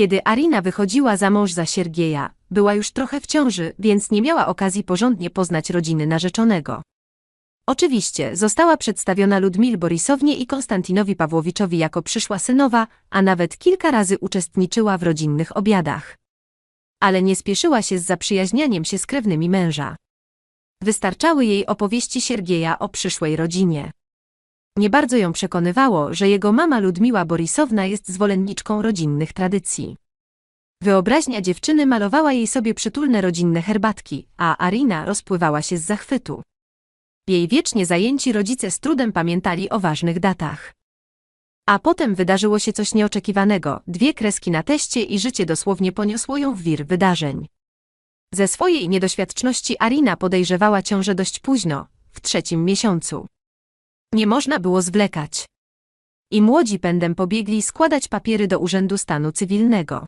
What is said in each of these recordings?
Kiedy Arina wychodziła za mąż za Siergieja, była już trochę w ciąży, więc nie miała okazji porządnie poznać rodziny narzeczonego. Oczywiście, została przedstawiona Ludmil Borisownie i Konstantinowi Pawłowiczowi jako przyszła synowa, a nawet kilka razy uczestniczyła w rodzinnych obiadach. Ale nie spieszyła się z zaprzyjaźnianiem się z krewnymi męża. Wystarczały jej opowieści Siergieja o przyszłej rodzinie. Nie bardzo ją przekonywało, że jego mama Ludmiła Borisowna jest zwolenniczką rodzinnych tradycji. Wyobraźnia dziewczyny malowała jej sobie przytulne rodzinne herbatki, a Arina rozpływała się z zachwytu. Jej wiecznie zajęci rodzice z trudem pamiętali o ważnych datach. A potem wydarzyło się coś nieoczekiwanego, dwie kreski na teście i życie dosłownie poniosło ją w wir wydarzeń. Ze swojej niedoświadczności Arina podejrzewała ciążę dość późno, w trzecim miesiącu. Nie można było zwlekać. I młodzi pędem pobiegli składać papiery do Urzędu Stanu Cywilnego.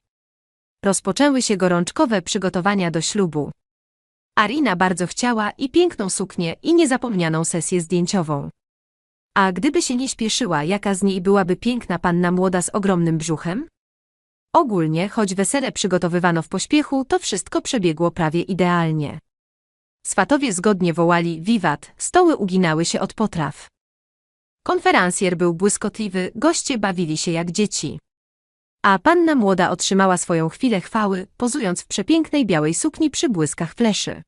Rozpoczęły się gorączkowe przygotowania do ślubu. Arina bardzo chciała i piękną suknię i niezapomnianą sesję zdjęciową. A gdyby się nie śpieszyła, jaka z niej byłaby piękna panna młoda z ogromnym brzuchem? Ogólnie, choć wesele przygotowywano w pośpiechu, to wszystko przebiegło prawie idealnie. Swatowie zgodnie wołali wiwat, stoły uginały się od potraw. Konferencjer był błyskotliwy, goście bawili się jak dzieci. A panna młoda otrzymała swoją chwilę chwały, pozując w przepięknej białej sukni przy błyskach fleszy.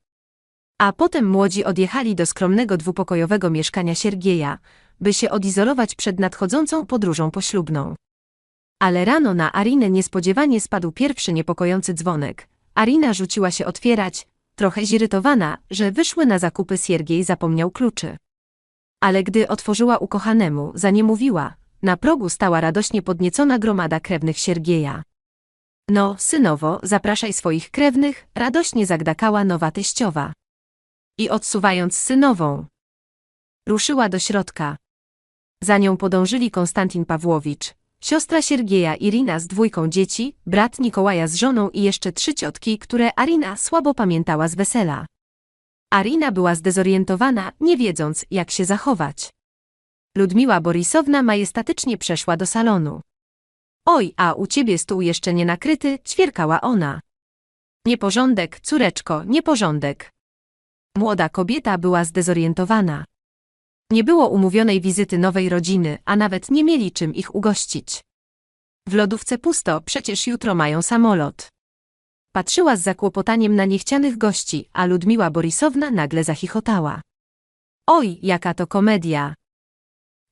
A potem młodzi odjechali do skromnego dwupokojowego mieszkania Siergieja, by się odizolować przed nadchodzącą podróżą poślubną. Ale rano na Arinę niespodziewanie spadł pierwszy niepokojący dzwonek. Arina rzuciła się otwierać, trochę zirytowana, że wyszły na zakupy Siergiej zapomniał kluczy. Ale gdy otworzyła ukochanemu, za nie mówiła, na progu stała radośnie podniecona gromada krewnych Siergieja. No, synowo, zapraszaj swoich krewnych, radośnie zagdakała nowa teściowa. I odsuwając synową, ruszyła do środka. Za nią podążyli Konstantin Pawłowicz, siostra Siergieja Irina z dwójką dzieci, brat Nikołaja z żoną i jeszcze trzy ciotki, które Arina słabo pamiętała z wesela. Arina była zdezorientowana, nie wiedząc, jak się zachować. Ludmiła Borisowna majestatycznie przeszła do salonu. Oj, a u ciebie stół jeszcze nie nakryty, ćwierkała ona. Nieporządek, córeczko, nieporządek. Młoda kobieta była zdezorientowana. Nie było umówionej wizyty nowej rodziny, a nawet nie mieli czym ich ugościć. W lodówce pusto, przecież jutro mają samolot. Patrzyła z zakłopotaniem na niechcianych gości, a Ludmiła Borisowna nagle zachichotała. Oj, jaka to komedia!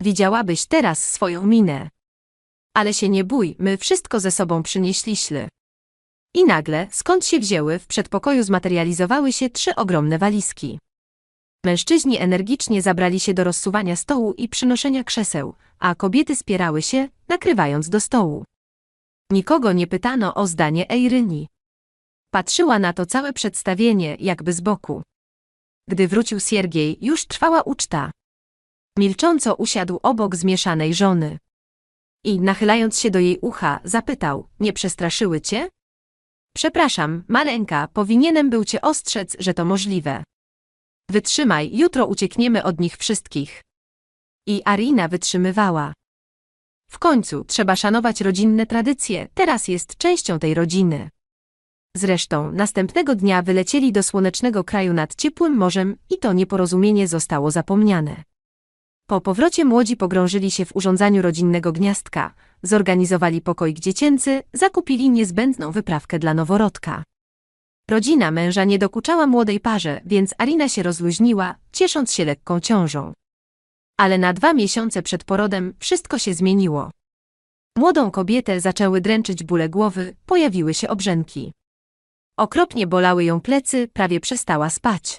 Widziałabyś teraz swoją minę. Ale się nie bój, my wszystko ze sobą przynieśliśmy. I nagle, skąd się wzięły, w przedpokoju zmaterializowały się trzy ogromne walizki. Mężczyźni energicznie zabrali się do rozsuwania stołu i przynoszenia krzeseł, a kobiety spierały się, nakrywając do stołu. Nikogo nie pytano o zdanie Eiryni. Patrzyła na to całe przedstawienie, jakby z boku. Gdy wrócił Siergiej, już trwała uczta. Milcząco usiadł obok zmieszanej żony. I, nachylając się do jej ucha, zapytał, nie przestraszyły cię? Przepraszam, maleńka, powinienem był cię ostrzec, że to możliwe. Wytrzymaj, jutro uciekniemy od nich wszystkich. I Arina wytrzymywała. W końcu trzeba szanować rodzinne tradycje, teraz jest częścią tej rodziny. Zresztą następnego dnia wylecieli do słonecznego kraju nad ciepłym morzem i to nieporozumienie zostało zapomniane. Po powrocie młodzi pogrążyli się w urządzaniu rodzinnego gniazdka, zorganizowali pokoik dziecięcy, zakupili niezbędną wyprawkę dla noworodka. Rodzina męża nie dokuczała młodej parze, więc Arina się rozluźniła, ciesząc się lekką ciążą. Ale na dwa miesiące przed porodem wszystko się zmieniło. Młodą kobietę zaczęły dręczyć bóle głowy, pojawiły się obrzęki. Okropnie bolały ją plecy, prawie przestała spać.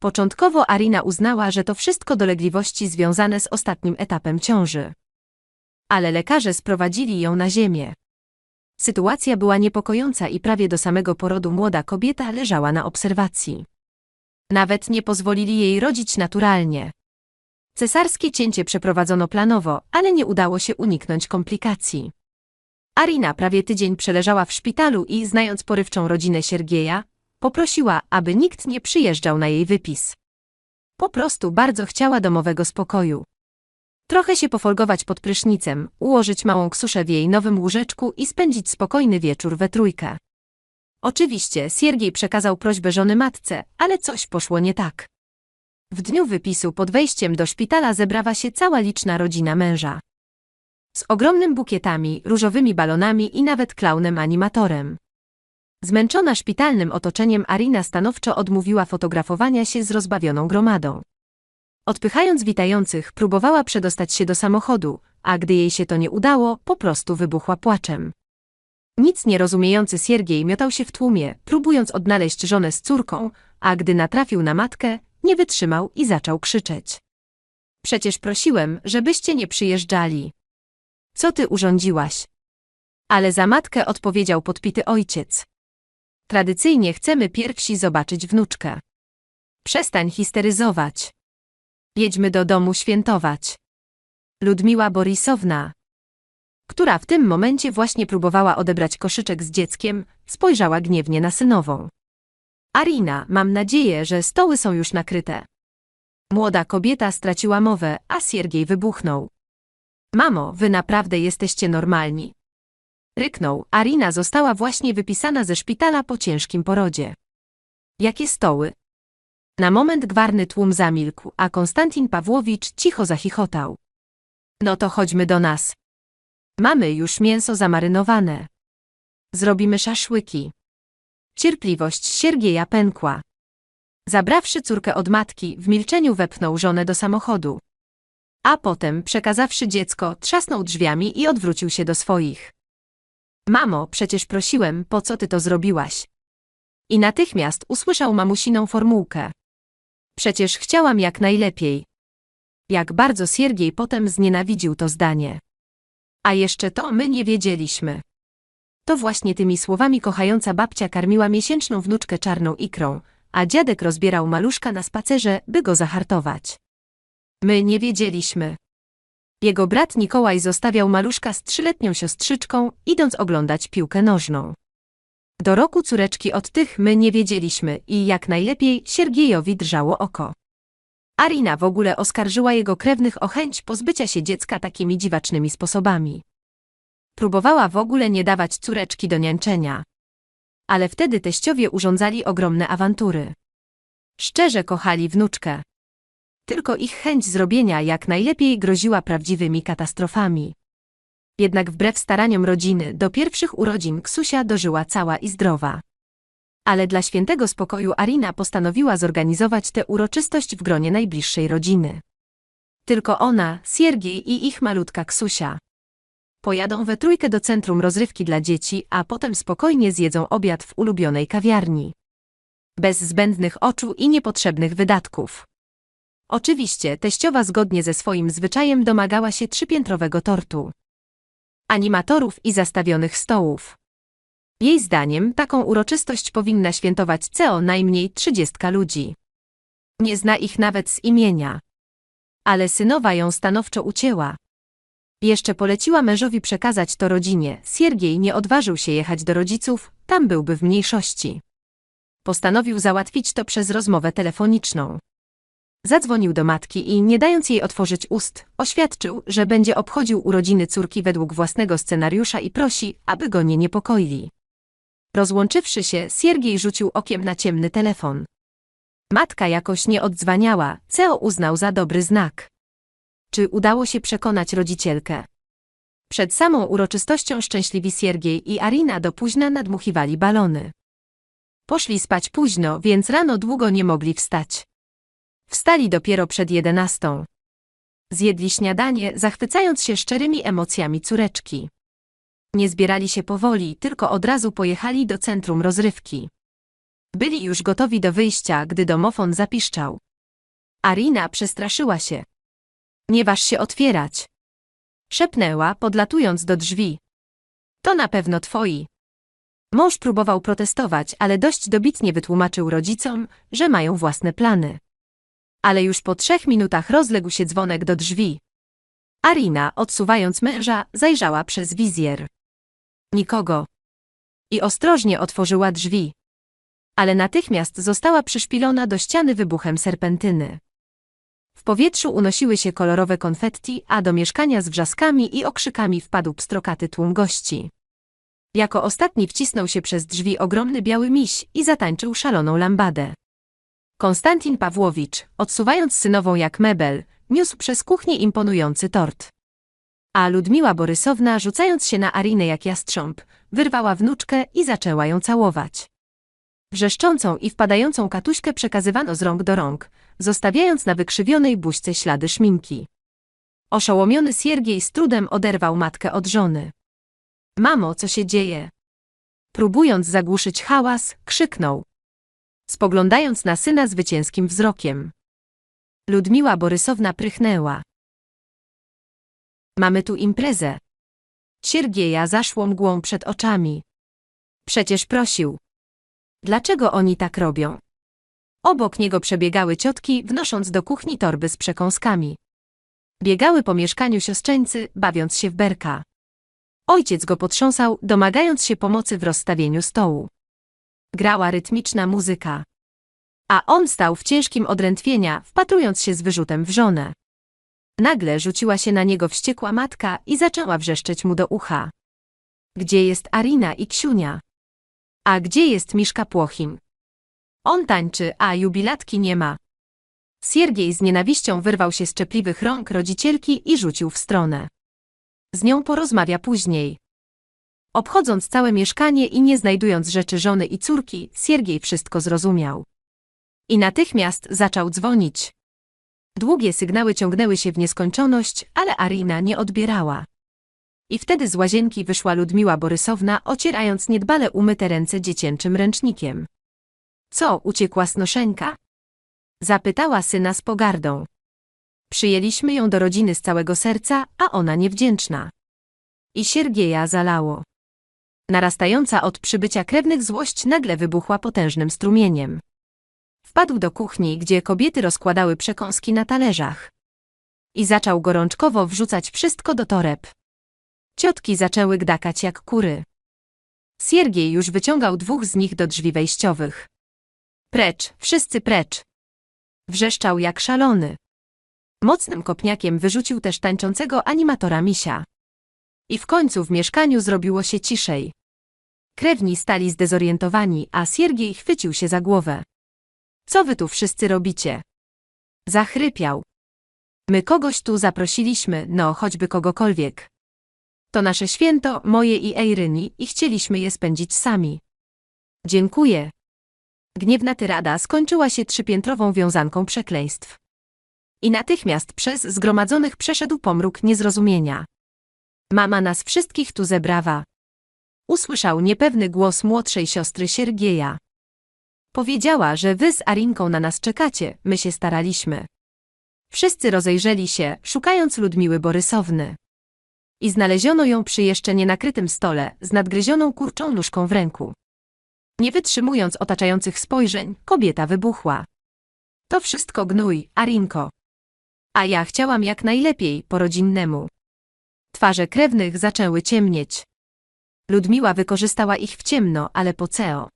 Początkowo Arina uznała, że to wszystko dolegliwości związane z ostatnim etapem ciąży. Ale lekarze sprowadzili ją na ziemię. Sytuacja była niepokojąca i prawie do samego porodu młoda kobieta leżała na obserwacji. Nawet nie pozwolili jej rodzić naturalnie. Cesarskie cięcie przeprowadzono planowo, ale nie udało się uniknąć komplikacji. Arina prawie tydzień przeleżała w szpitalu i, znając porywczą rodzinę Siergieja, poprosiła, aby nikt nie przyjeżdżał na jej wypis. Po prostu bardzo chciała domowego spokoju. Trochę się pofolgować pod prysznicem, ułożyć małą ksuszę w jej nowym łóżeczku i spędzić spokojny wieczór we trójkę. Oczywiście Siergiej przekazał prośbę żony matce, ale coś poszło nie tak. W dniu wypisu pod wejściem do szpitala zebrała się cała liczna rodzina męża. Z ogromnym bukietami, różowymi balonami i nawet klaunem animatorem. Zmęczona szpitalnym otoczeniem Arina stanowczo odmówiła fotografowania się z rozbawioną gromadą. Odpychając witających, próbowała przedostać się do samochodu, a gdy jej się to nie udało, po prostu wybuchła płaczem. Nic nie rozumiejący Siergiej miotał się w tłumie, próbując odnaleźć żonę z córką, a gdy natrafił na matkę, nie wytrzymał i zaczął krzyczeć. Przecież prosiłem, żebyście nie przyjeżdżali. Co ty urządziłaś? Ale za matkę odpowiedział podpity ojciec. Tradycyjnie chcemy pierwsi zobaczyć wnuczkę. Przestań histeryzować. Jedźmy do domu świętować. Ludmiła Borisowna, która w tym momencie właśnie próbowała odebrać koszyczek z dzieckiem, spojrzała gniewnie na synową. Arina, mam nadzieję, że stoły są już nakryte. Młoda kobieta straciła mowę, a Siergiej wybuchnął. Mamo, wy naprawdę jesteście normalni. Ryknął, Arina została właśnie wypisana ze szpitala po ciężkim porodzie. Jakie stoły? Na moment gwarny tłum zamilkł, a Konstantin Pawłowicz cicho zachichotał. No to chodźmy do nas. Mamy już mięso zamarynowane. Zrobimy szaszłyki. Cierpliwość Siergieja pękła. Zabrawszy córkę od matki, w milczeniu wepchnął żonę do samochodu. A potem, przekazawszy dziecko, trzasnął drzwiami i odwrócił się do swoich. Mamo, przecież prosiłem, po co ty to zrobiłaś? I natychmiast usłyszał mamusiną formułkę. Przecież chciałam jak najlepiej. Jak bardzo Siergiej potem znienawidził to zdanie. A jeszcze to my nie wiedzieliśmy. To właśnie tymi słowami kochająca babcia karmiła miesięczną wnuczkę czarną ikrą, a dziadek rozbierał maluszka na spacerze, by go zahartować. My nie wiedzieliśmy. Jego brat Nikołaj zostawiał maluszka z trzyletnią siostrzyczką, idąc oglądać piłkę nożną. Do roku córeczki od tych my nie wiedzieliśmy i jak najlepiej Siergiejowi drżało oko. Arina w ogóle oskarżyła jego krewnych o chęć pozbycia się dziecka takimi dziwacznymi sposobami. Próbowała w ogóle nie dawać córeczki do niańczenia. Ale wtedy teściowie urządzali ogromne awantury. Szczerze kochali wnuczkę. Tylko ich chęć zrobienia jak najlepiej groziła prawdziwymi katastrofami. Jednak wbrew staraniom rodziny, do pierwszych urodzin Ksusia dożyła cała i zdrowa. Ale dla świętego spokoju Arina postanowiła zorganizować tę uroczystość w gronie najbliższej rodziny. Tylko ona, Siergiej i ich malutka Ksusia. Pojadą we trójkę do centrum rozrywki dla dzieci, a potem spokojnie zjedzą obiad w ulubionej kawiarni. Bez zbędnych oczu i niepotrzebnych wydatków. Oczywiście, teściowa zgodnie ze swoim zwyczajem domagała się trzypiętrowego tortu. Animatorów i zastawionych stołów. Jej zdaniem taką uroczystość powinna świętować co najmniej trzydziestka ludzi. Nie zna ich nawet z imienia. Ale synowa ją stanowczo ucięła. Jeszcze poleciła mężowi przekazać to rodzinie. Siergiej nie odważył się jechać do rodziców, tam byłby w mniejszości. Postanowił załatwić to przez rozmowę telefoniczną. Zadzwonił do matki i, nie dając jej otworzyć ust, oświadczył, że będzie obchodził urodziny córki według własnego scenariusza i prosi, aby go nie niepokoili. Rozłączywszy się, Siergiej rzucił okiem na ciemny telefon. Matka jakoś nie odzwaniała, Ceo uznał za dobry znak. Czy udało się przekonać rodzicielkę? Przed samą uroczystością szczęśliwi Siergiej i Arina do późna nadmuchiwali balony. Poszli spać późno, więc rano długo nie mogli wstać. Wstali dopiero przed jedenastą. Zjedli śniadanie, zachwycając się szczerymi emocjami córeczki. Nie zbierali się powoli, tylko od razu pojechali do centrum rozrywki. Byli już gotowi do wyjścia, gdy domofon zapiszczał. Arina przestraszyła się. Nie waż się otwierać. Szepnęła, podlatując do drzwi. To na pewno twoi. Mąż próbował protestować, ale dość dobitnie wytłumaczył rodzicom, że mają własne plany. Ale już po trzech minutach rozległ się dzwonek do drzwi. Arina, odsuwając męża, zajrzała przez wizjer. Nikogo. I ostrożnie otworzyła drzwi. Ale natychmiast została przyszpilona do ściany wybuchem serpentyny. W powietrzu unosiły się kolorowe konfetti, a do mieszkania z wrzaskami i okrzykami wpadł pstrokaty tłum gości. Jako ostatni wcisnął się przez drzwi ogromny biały miś i zatańczył szaloną lambadę. Konstantin Pawłowicz, odsuwając synową jak mebel, niósł przez kuchnię imponujący tort. A Ludmiła Borysowna, rzucając się na Arinę jak jastrząb, wyrwała wnuczkę i zaczęła ją całować. Wrzeszczącą i wpadającą katuśkę przekazywano z rąk do rąk, zostawiając na wykrzywionej buźce ślady szminki. Oszołomiony Siergiej z trudem oderwał matkę od żony. Mamo, co się dzieje? Próbując zagłuszyć hałas, krzyknął. Spoglądając na syna zwycięskim wzrokiem. Ludmiła Borysowna prychnęła. Mamy tu imprezę. Siergieja zaszło mgłą przed oczami. Przecież prosił. Dlaczego oni tak robią? Obok niego przebiegały ciotki, wnosząc do kuchni torby z przekąskami. Biegały po mieszkaniu siostrzeńcy, bawiąc się w berka. Ojciec go potrząsał, domagając się pomocy w rozstawieniu stołu. Grała rytmiczna muzyka. A on stał w ciężkim odrętwienia, wpatrując się z wyrzutem w żonę. Nagle rzuciła się na niego wściekła matka i zaczęła wrzeszczeć mu do ucha. Gdzie jest Arina i Ksiunia? A gdzie jest Miszka Płochim? On tańczy, a jubilatki nie ma. Siergiej z nienawiścią wyrwał się z czepliwych rąk rodzicielki i rzucił w stronę. Z nią porozmawia później. Obchodząc całe mieszkanie i nie znajdując rzeczy żony i córki, Siergiej wszystko zrozumiał. I natychmiast zaczął dzwonić. Długie sygnały ciągnęły się w nieskończoność, ale Arina nie odbierała. I wtedy z łazienki wyszła Ludmiła Borysowna, ocierając niedbale umyte ręce dziecięczym ręcznikiem. Co, uciekła snoszenka? Zapytała syna z pogardą. Przyjęliśmy ją do rodziny z całego serca, a ona niewdzięczna. I Siergieja zalało. Narastająca od przybycia krewnych złość nagle wybuchła potężnym strumieniem. Wpadł do kuchni, gdzie kobiety rozkładały przekąski na talerzach. I zaczął gorączkowo wrzucać wszystko do toreb. Ciotki zaczęły gdakać jak kury. Siergiej już wyciągał dwóch z nich do drzwi wejściowych. Precz, wszyscy precz! Wrzeszczał jak szalony. Mocnym kopniakiem wyrzucił też tańczącego animatora misia. I w końcu w mieszkaniu zrobiło się ciszej. Krewni stali zdezorientowani, a Siergiej chwycił się za głowę. Co wy tu wszyscy robicie? Zachrypiał. My kogoś tu zaprosiliśmy, no choćby kogokolwiek. To nasze święto, moje i Eiryni, i chcieliśmy je spędzić sami. Dziękuję. Gniewna tyrada skończyła się trzypiętrową wiązanką przekleństw. I natychmiast przez zgromadzonych przeszedł pomruk niezrozumienia. Mama nas wszystkich tu zebrała. Usłyszał niepewny głos młodszej siostry Siergieja. Powiedziała, że wy z Arinką na nas czekacie, my się staraliśmy. Wszyscy rozejrzeli się, szukając Ludmiły Borysowny. I znaleziono ją przy jeszcze nienakrytym stole, z nadgryzioną kurczą nóżką w ręku. Nie wytrzymując otaczających spojrzeń, kobieta wybuchła. To wszystko gnój, Arinko. A ja chciałam jak najlepiej, po rodzinnemu. Twarze krewnych zaczęły ciemnieć. Ludmiła wykorzystała ich w ciemno, ale po ceo.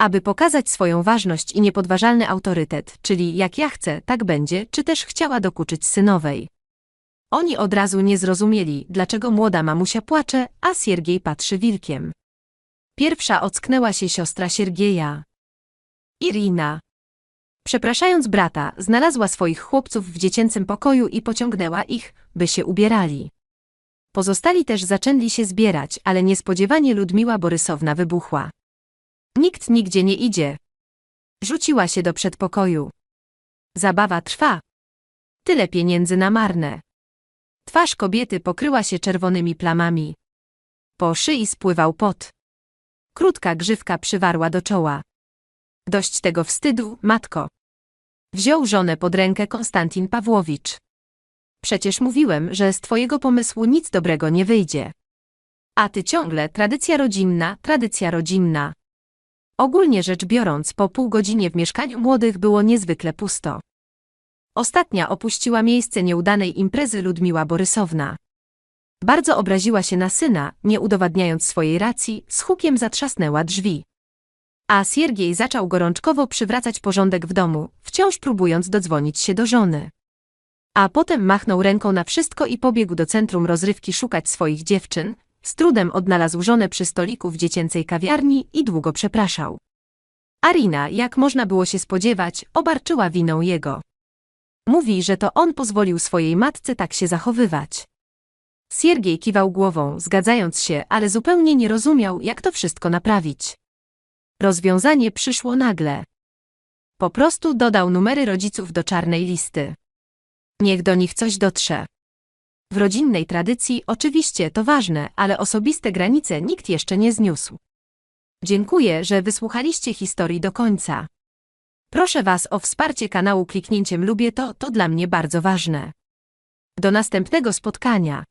Aby pokazać swoją ważność i niepodważalny autorytet, czyli jak ja chcę, tak będzie, czy też chciała dokuczyć synowej. Oni od razu nie zrozumieli, dlaczego młoda mamusia płacze, a Siergiej patrzy wilkiem. Pierwsza ocknęła się siostra Siergieja. Irina. Przepraszając brata, znalazła swoich chłopców w dziecięcym pokoju i pociągnęła ich, by się ubierali. Pozostali też zaczęli się zbierać, ale niespodziewanie Ludmiła Borysowna wybuchła. Nikt nigdzie nie idzie. Rzuciła się do przedpokoju. Zabawa trwa. Tyle pieniędzy na marne. Twarz kobiety pokryła się czerwonymi plamami. Po szyi spływał pot. Krótka grzywka przywarła do czoła. Dość tego wstydu, matko. Wziął żonę pod rękę Konstantin Pawłowicz. Przecież mówiłem, że z twojego pomysłu nic dobrego nie wyjdzie. A ty ciągle tradycja rodzinna, tradycja rodzinna. Ogólnie rzecz biorąc, po pół godzinie w mieszkaniu młodych było niezwykle pusto. Ostatnia opuściła miejsce nieudanej imprezy Ludmiła Borysowna. Bardzo obraziła się na syna, nie udowadniając swojej racji, z hukiem zatrzasnęła drzwi. A Siergiej zaczął gorączkowo przywracać porządek w domu, wciąż próbując dodzwonić się do żony. A potem machnął ręką na wszystko i pobiegł do centrum rozrywki szukać swoich dziewczyn, z trudem odnalazł żonę przy stoliku w dziecięcej kawiarni i długo przepraszał. Arina, jak można było się spodziewać, obarczyła winą jego. Mówi, że to on pozwolił swojej matce tak się zachowywać. Siergiej kiwał głową, zgadzając się, ale zupełnie nie rozumiał, jak to wszystko naprawić. Rozwiązanie przyszło nagle. Po prostu dodał numery rodziców do czarnej listy. Niech do nich coś dotrze. W rodzinnej tradycji oczywiście to ważne, ale osobiste granice nikt jeszcze nie zniósł. Dziękuję, że wysłuchaliście historii do końca. Proszę Was o wsparcie kanału kliknięciem lubię to, to dla mnie bardzo ważne. Do następnego spotkania.